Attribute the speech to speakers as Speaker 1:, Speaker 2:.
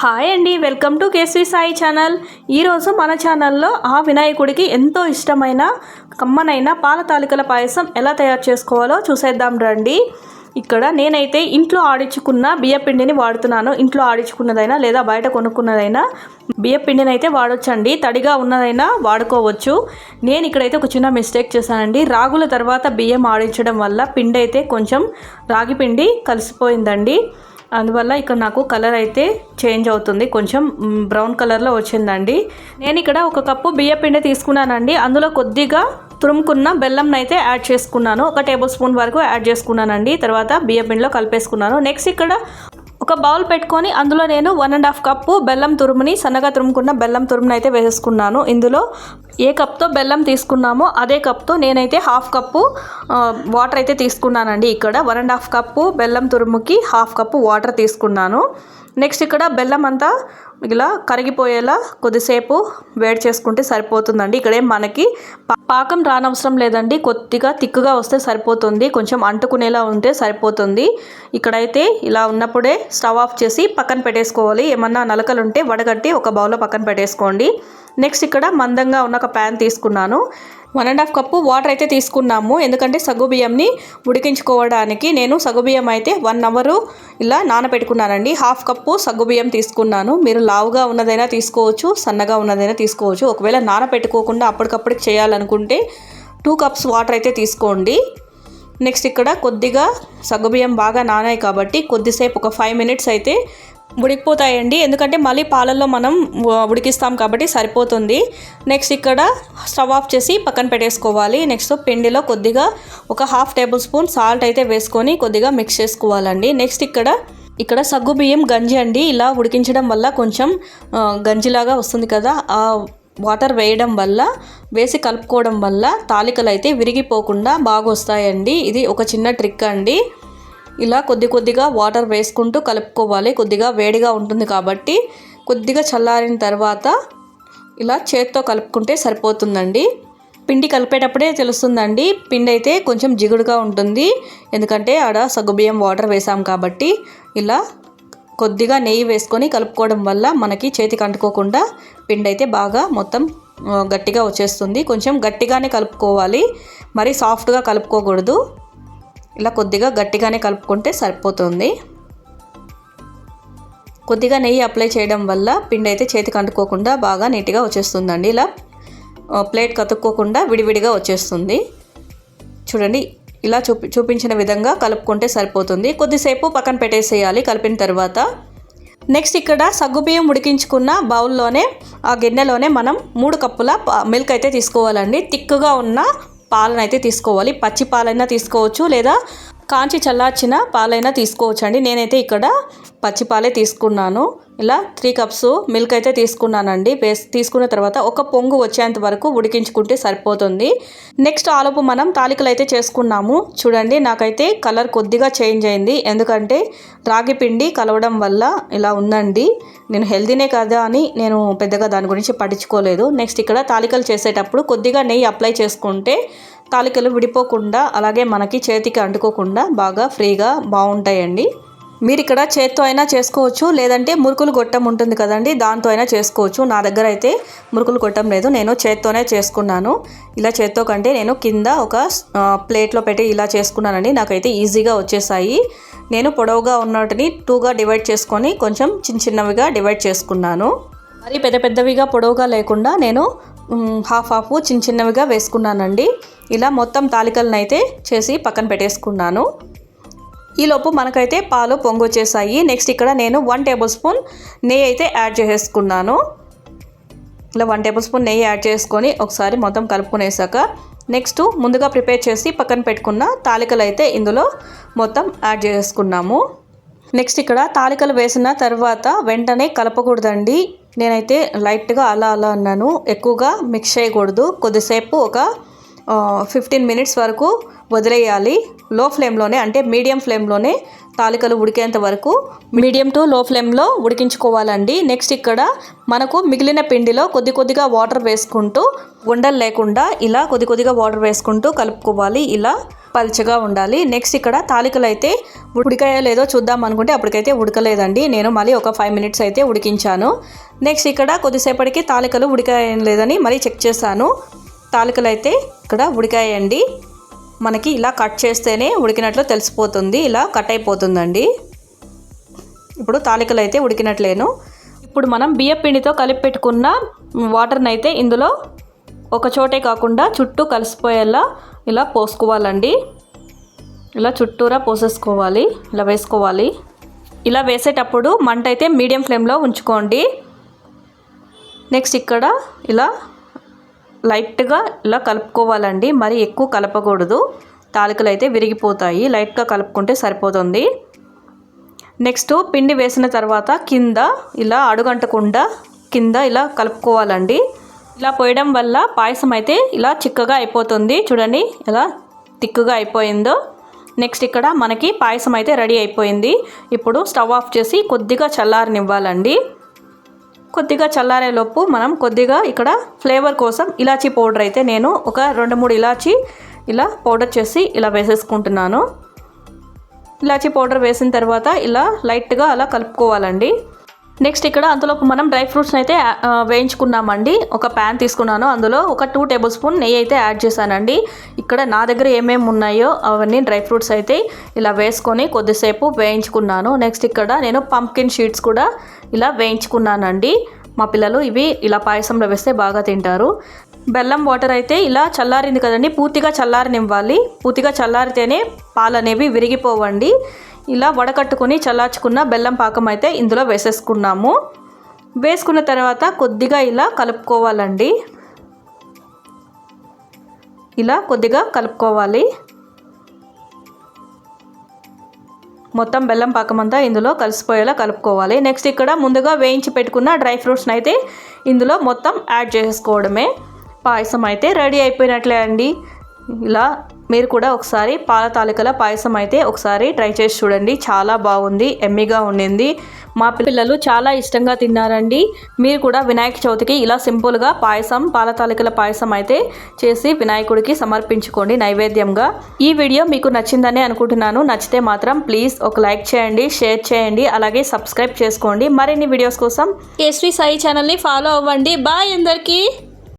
Speaker 1: Hi అండి welcome to KC Sai channel. ఈరోజు మన ఛానల్లో ఆ వినాయకుడికి ఎంతో ఇష్టమైన కమ్మనైన పాల తాలికల పాయసం ఎలా తయారు చేసుకోవాలో చూసేద్దాం రండి. ఇక్కడ నేనైతే ఇంట్లో ఆడించుకున్న బియ్యపిండిని వాడుతున్నాను. ఇంట్లో ఆడించుకున్నదైనా లేదా బయట కొనుక్కున్నదైనా బియ్యపిండిని అయితే వాడొచ్చండి. తడిగా ఉన్నదైనా వాడుకోవచ్చు. నేను ఇక్కడైతే ఒక చిన్న మిస్టేక్ చేశానండి. రాగుల తర్వాత బియ్యం ఆడించడం వల్ల పిండి అయితే కొంచెం రాగి పిండి కలిసిపోయిందండి. అందువల్ల ఇక్కడ నాకు కలర్ అయితే చేంజ్ అవుతుంది. కొంచెం బ్రౌన్ కలర్లో వచ్చిందండి. నేను ఇక్కడ ఒక కప్పు బియ్య పిండి తీసుకున్నానండి. అందులో కొద్దిగా తురుముకున్న బెల్లం అయితే యాడ్ చేసుకున్నాను. ఒక టేబుల్ స్పూన్ వరకు యాడ్ చేసుకున్నానండి. తర్వాత బియ్య పిండిలో కలిపేసుకున్నాను. నెక్స్ట్ ఇక్కడ ఒక బౌల్ పెట్టుకొని అందులో నేను వన్ అండ్ హాఫ్ కప్పు బెల్లం తురుముని సన్నగా తురుముకున్న బెల్లం తురుముని అయితే వేసేసుకున్నాను. ఇందులో ఏ కప్తో బెల్లం తీసుకున్నామో అదే కప్తో నేనైతే హాఫ్ కప్పు వాటర్ అయితే తీసుకున్నానండి. ఇక్కడ వన్ అండ్ హాఫ్ కప్పు బెల్లం తురుముకి హాఫ్ కప్పు వాటర్ తీసుకున్నాను. నెక్స్ట్ ఇక్కడ బెల్లం అంతా ఇలా కరిగిపోయేలా కొద్దిసేపు వేడి చేసుకుంటే సరిపోతుందండి. ఇక్కడే మనకి పా- పాకం రానవసరం లేదండి. కొద్దిగా తిక్కుగా వస్తే సరిపోతుంది. కొంచెం అంటుకునేలా ఉంటే సరిపోతుంది. ఇక్కడైతే ఇలా ఉన్నప్పుడే స్టవ్ ఆఫ్ చేసి పక్కన పెట్టేసుకోవాలి. ఏమన్నా నలకలు ఉంటే వడగట్టి ఒక బౌల్లో పక్కన పెట్టేసుకోండి. నెక్స్ట్ ఇక్కడ మందంగా ఉన్న ఒక ప్యాన్ తీసుకున్నాను. One and half cup water అయితే తీసుకున్నాము. ఎందుకంటే సగ్గు బియ్యంని ఉడికించుకోవడానికి నేను సగ్గు బియ్యం అయితే వన్ అవరు ఇలా నానబెట్టుకున్నానండి. హాఫ్ కప్పు సగ్గు బియ్యం తీసుకున్నాను. మీరు లావుగా ఉన్నదైనా తీసుకోవచ్చు సన్నగా ఉన్నదైనా తీసుకోవచ్చు. ఒకవేళ నానబెట్టుకోకుండా అప్పటికప్పటికి చేయాలనుకుంటే టూ కప్స్ వాటర్ అయితే తీసుకోండి. నెక్స్ట్ ఇక్కడ కొద్దిగా సగ్గుబియ్యం బాగా నానాయి కాబట్టి కొద్దిసేపు ఒక ఫైవ్ మినిట్స్ అయితే ఉడికిపోతాయండి. ఎందుకంటే మళ్ళీ పాలల్లో మనం ఉడికిస్తాం కాబట్టి సరిపోతుంది. నెక్స్ట్ ఇక్కడ స్టవ్ ఆఫ్ చేసి పక్కన పెట్టేసుకోవాలి. నెక్స్ట్ పిండిలో కొద్దిగా ఒక హాఫ్ టేబుల్ స్పూన్ సాల్ట్ అయితే వేసుకొని కొద్దిగా మిక్స్ చేసుకోవాలండి. నెక్స్ట్ ఇక్కడ ఇక్కడ సగ్గు బియ్యం గంజి అండి. ఇలా ఉడికించడం వల్ల కొంచెం గంజిలాగా వస్తుంది కదా. ఆ వాటర్ వేయడం వల్ల వేసి కలుపుకోవడం వల్ల తాలికలు అయితే విరిగిపోకుండా బాగా వస్తాయండి ఇది ఒక చిన్న ట్రిక్ అండి. ఇలా కొద్ది కొద్దిగా వాటర్ వేసుకుంటూ కలుపుకోవాలి. కొద్దిగా వేడిగా ఉంటుంది కాబట్టి కొద్దిగా చల్లారిన తర్వాత ఇలా చేత్తో కలుపుకుంటే సరిపోతుందండి. పిండి కలిపేటప్పుడే తెలుస్తుందండి. పిండి అయితే కొంచెం జిగుడుగా ఉంటుంది. ఎందుకంటే ఆడ సగ్గుబియ్యం వాటర్ వేసాం కాబట్టి ఇలా కొద్దిగా నెయ్యి వేసుకొని కలుపుకోవడం వల్ల మనకి చేతికి అంటుకోకుండా పిండి అయితే బాగా మొత్తం గట్టిగా వచ్చేస్తుంది. కొంచెం గట్టిగానే కలుపుకోవాలి. మరి సాఫ్ట్గా కలుపుకోకూడదు. ఇలా కొద్దిగా గట్టిగానే కలుపుకుంటే సరిపోతుంది. కొద్దిగా నెయ్యి అప్లై చేయడం వల్ల పిండి అయితే చేతికి అంటుకోకుండా బాగా నీట్గా వచ్చేస్తుందండి. ఇలా ప్లేట్ కతుక్కోకుండా విడివిడిగా వచ్చేస్తుంది. చూడండి ఇలా చూపి చూపించిన విధంగా కలుపుకుంటే సరిపోతుంది. కొద్దిసేపు పక్కన పెట్టేసేయాలి కలిపిన తర్వాత. నెక్స్ట్ ఇక్కడ సగ్గుబియ్యం ఉడికించుకున్న బౌల్లోనే ఆ గిన్నెలోనే మనం మూడు కప్పుల మిల్క్ అయితే తీసుకోవాలండి. తిక్కుగా ఉన్న పాలనైతే తీసుకోవాలి. పచ్చి పాలైనా తీసుకోవచ్చు లేదా కాంచి చల్లార్చిన పాలైనా తీసుకోవచ్చండి. నేనైతే ఇక్కడ పచ్చిపాలే తీసుకున్నాను. ఇలా త్రీ కప్స్ మిల్క్ అయితే తీసుకున్నానండి. పేస్ట్ తీసుకున్న తర్వాత ఒక పొంగు వచ్చేంత వరకు ఉడికించుకుంటే సరిపోతుంది. నెక్స్ట్ ఆలోపు మనం తాలికలు అయితే చేసుకున్నాము. చూడండి నాకైతే కలర్ కొద్దిగా చేంజ్ అయింది. ఎందుకంటే రాగి పిండి కలవడం వల్ల ఇలా ఉందండి. నేను హెల్దీనే కదా అని నేను పెద్దగా దాని గురించి పట్టించుకోలేదు. నెక్స్ట్ ఇక్కడ తాలికలు చేసేటప్పుడు కొద్దిగా నెయ్యి అప్లై చేసుకుంటే తాలికలు విడిపోకుండా అలాగే మనకి చేతికి అంటుకోకుండా బాగా ఫ్రీగా బాగుంటాయండి. మీరు ఇక్కడ చేత్తో అయినా చేసుకోవచ్చు లేదంటే మురుకులు గొట్టం ఉంటుంది కదండి దాంతో అయినా చేసుకోవచ్చు. నా దగ్గర అయితే మురుకులు గొట్టం లేదు నేను చేత్తోనే చేసుకున్నాను. ఇలా చేత్తో కంటే నేను కింద ఒక ప్లేట్లో పెట్టి ఇలా చేసుకున్నానండి. నాకైతే ఈజీగా వచ్చేసాయి. నేను పొడవుగా ఉన్నటిని టూగా డివైడ్ చేసుకొని కొంచెం చిన్న చిన్నవిగా డివైడ్ చేసుకున్నాను. మరి పెద్ద పెద్దవిగా పొడవుగా లేకుండా నేను హాఫ్ హాఫ్ చిన్న చిన్నవిగా వేసుకున్నానండి. ఇలా మొత్తం తాలికలను అయితే చేసి పక్కన పెట్టేసుకున్నాను. ఈలోపు మనకైతే పాలు పొంగొచ్చేసాయి. నెక్స్ట్ ఇక్కడ నేను వన్ టేబుల్ స్పూన్ నెయ్యి అయితే యాడ్ చేసేసుకున్నాను. ఇలా వన్ టేబుల్ స్పూన్ నెయ్యి యాడ్ చేసుకొని ఒకసారి మొత్తం కలుపుకునేసాక నెక్స్ట్ ముందుగా ప్రిపేర్ చేసి పక్కన పెట్టుకున్న తాలికలు అయితే ఇందులో మొత్తం యాడ్ చేసుకున్నాము నెక్స్ట్ ఇక్కడ తాలికలు వేసిన తర్వాత వెంటనే కలపకూడదండి. నేనైతే లైట్గా అలా అలా అన్నాను. ఎక్కువగా మిక్స్ చేయకూడదు. కొద్దిసేపు ఒక ఫిఫ్టీన్ మినిట్స్ వరకు వదిలేయాలి. లో ఫ్లేమ్లోనే అంటే మీడియం ఫ్లేమ్లోనే తాలికలు ఉడికేంత వరకు మీడియం టు లో ఫ్లేమ్లో ఉడికించుకోవాలండి. నెక్స్ట్ ఇక్కడ మనకు మిగిలిన పిండిలో కొద్ది కొద్దిగా వాటర్ వేసుకుంటూ ఉండలు లేకుండా ఇలా కొద్ది కొద్దిగా వాటర్ వేసుకుంటూ కలుపుకోవాలి. ఇలా పల్చగా ఉండాలి. నెక్స్ట్ ఇక్కడ తాలికలు అయితే ఉడికాయో లేదో చూద్దాం అనుకుంటే అప్పటికైతే ఉడకలేదండి. నేను మళ్ళీ ఒక ఫైవ్ మినిట్స్ అయితే ఉడికించాను. నెక్స్ట్ ఇక్కడ కొద్దిసేపటికి తాలికలు ఉడికాయ లేదని మళ్ళీ చెక్ చేశాను. తాలికలు అయితే ఇక్కడ ఉడికాయండి. మనకి ఇలా కట్ చేస్తేనే ఉడికినట్లు తెలిసిపోతుంది ఇలా కట్ అయిపోతుందండి. ఇప్పుడు తాలికలు అయితే ఉడికినట్లేను. ఇప్పుడు మనం బియ్య పిండితో కలిపి పెట్టుకున్న వాటర్ని అయితే ఇందులో ఒక చోటే కాకుండా చుట్టూ కలిసిపోయేలా ఇలా పోసుకోవాలండి. ఇలా చుట్టూరా పోసేసుకోవాలి ఇలా వేసుకోవాలి. ఇలా వేసేటప్పుడు మంట అయితే మీడియం ఫ్లేమ్లో ఉంచుకోండి. నెక్స్ట్ ఇక్కడ ఇలా లైట్గా ఇలా కలుపుకోవాలండి. మరి ఎక్కువ కలపకూడదు. తాలికలు అయితే విరిగిపోతాయి. లైట్గా కలుపుకుంటే సరిపోతుంది. నెక్స్ట్ పిండి వేసిన తర్వాత కింద ఇలా అడుగంటకుండా కింద ఇలా కలుపుకోవాలండి. ఇలా పోయడం వల్ల పాయసం అయితే ఇలా చిక్కగా అయిపోతుంది. చూడండి ఎలా తిక్కుగా అయిపోయిందో. నెక్స్ట్ ఇక్కడ మనకి పాయసం అయితే రెడీ అయిపోయింది. ఇప్పుడు స్టవ్ ఆఫ్ చేసి కొద్దిగా చల్లారనివ్వాలండి. కొద్దిగా చల్లారేలోపు మనం కొద్దిగా ఇక్కడ ఫ్లేవర్ కోసం ఇలాచీ పౌడర్ అయితే నేను ఒక రెండు మూడు ఇలాచీ ఇలా పౌడర్ చేసి ఇలా వేసేసుకుంటున్నాను. ఇలాచీ పౌడర్ వేసిన తర్వాత ఇలా లైట్గా అలా కలుపుకోవాలండి. నెక్స్ట్ ఇక్కడ అందులోపు మనం డ్రై ఫ్రూట్స్ని అయితే వేయించుకున్నామండి. ఒక ప్యాన్ తీసుకున్నాను. అందులో ఒక టూ టేబుల్ స్పూన్ నెయ్యి అయితే యాడ్ చేశానండి. ఇక్కడ నా దగ్గర ఏమేమి ఉన్నాయో అవన్నీ డ్రై ఫ్రూట్స్ అయితే ఇలా వేసుకొని కొద్దిసేపు వేయించుకున్నాను. నెక్స్ట్ ఇక్కడ నేను పంప్కిన్ షీట్స్ కూడా ఇలా వేయించుకున్నానండి. మా పిల్లలు ఇవి ఇలా పాయసంలో వేస్తే బాగా తింటారు. బెల్లం వాటర్ అయితే ఇలా చల్లారింది కదండి పూర్తిగా చల్లారనివ్వాలి. పూర్తిగా చల్లారితేనే పాలు అనేవి విరిగిపోవండి. ఇలా వడకట్టుకుని చల్లార్చుకున్న బెల్లం పాకం అయితే ఇందులో వేసేసుకున్నాము. వేసుకున్న తర్వాత కొద్దిగా ఇలా కలుపుకోవాలండి. ఇలా కొద్దిగా కలుపుకోవాలి. మొత్తం బెల్లం పాకం అంతా ఇందులో కలిసిపోయేలా కలుపుకోవాలి. నెక్స్ట్ ఇక్కడ ముందుగా వేయించి పెట్టుకున్న డ్రై ఫ్రూట్స్ని అయితే ఇందులో మొత్తం యాడ్ చేసుకోవడమే పాయసం అయితే రెడీ అయిపోయినట్లే అండి. ఇలా మీరు కూడా ఒకసారి పాల తాలికల పాయసం అయితే ఒకసారి ట్రై చేసి చూడండి. చాలా బాగుంది ఎమ్మిగా ఉండింది. మా పిల్లలు చాలా ఇష్టంగా తిన్నారండి. మీరు కూడా వినాయక చవితికి ఇలా సింపుల్గా పాయసం పాల తాలికల పాయసం అయితే చేసి వినాయకుడికి సమర్పించుకోండి నైవేద్యంగా. ఈ వీడియో మీకు నచ్చిందని అనుకుంటున్నాను. నచ్చితే మాత్రం ప్లీజ్ ఒక లైక్ చేయండి షేర్ చేయండి అలాగే సబ్స్క్రైబ్ చేసుకోండి. మరిన్ని వీడియోస్ కోసం కేసరి సాయి ఛానల్ని ఫాలో అవ్వండి. బాయ్ అందరికీ.